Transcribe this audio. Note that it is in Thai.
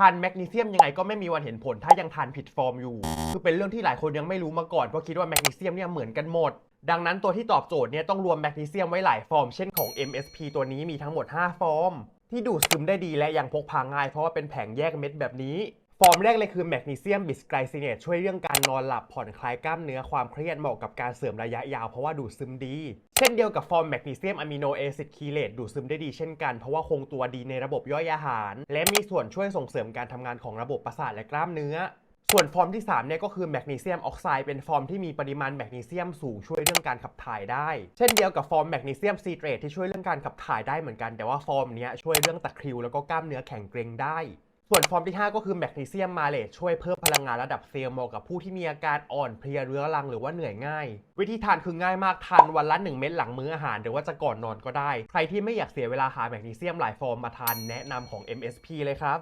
ทานแมกนีเซียมยังไงก็ไม่มีวันเห็นผลถ้ายังทานผิดฟอร์มอยู่ คือเป็นเรื่องที่หลายคนยังไม่รู้มาก่อนเพราะคิดว่าแมกนีเซียมเนี่ยเหมือนกันหมด ดังนั้นตัวที่ตอบโจทย์เนี่ยต้องรวมแมกนีเซียมไว้หลายฟอร์มเช่นของ MSP ตัวนี้มีทั้งหมด 5 ฟอร์มที่ดูดซึมได้ดีและยังพกพาง่ายเพราะว่าเป็นแผงแยกเม็ดแบบนี้ ฟอร์มแรกเลยคือแมกนีเซียมบิสไกลซิเนตช่วยเรื่องการนอนหลับผ่อนคลายกล้ามเนื้อความเครียดเหมาะกับการเสริมระยะยาวเพราะว่าดูดซึมดี เช่นเดียวกับฟอร์มแมกนีเซียมอะมิโนแอซิดคีเลตดูดซึมได้ดีเช่นกันเพราะว่าคงตัวดีในระบบย่อยอาหาร และมีส่วนช่วยส่งเสริมการทำงานของระบบประสาทและกล้ามเนื้อส่วนฟอร์มที่ 3 เนี่ยก็คือแมกนีเซียมออกไซด์เป็นฟอร์มที่มีปริมาณแมกนีเซียมสูงช่วยเรื่องการขับถ่ายได้ เช่นเดียวกับฟอร์มแมกนีเซียมซีเตรตที่ช่วยเรื่องการขับถ่ายได้เหมือนกัน แต่ว่าฟอร์มเนี้ยช่วยเรื่องตะคริวแล้วก็กล้ามเนื้อแข็งเกร็งได้ ส่วนฟอร์มที่ 5 ก็คือแมกนีเซียมมาเลตช่วยเพิ่มพลังงานระดับเซลล์เหมาะกับผู้ที่มีอาการอ่อนเพลียเรื้อรังหรือว่าเหนื่อยง่าย วิธีทานคือง่ายมากทานวันละ 1 เม็ดหลังมื้ออาหาร หรือว่าจะก่อนนอนก็ได้ ใครที่ไม่อยากเสียเวลาหาแมกนีเซียมหลายฟอร์มมาทานแนะนำของ MSP เลยครับ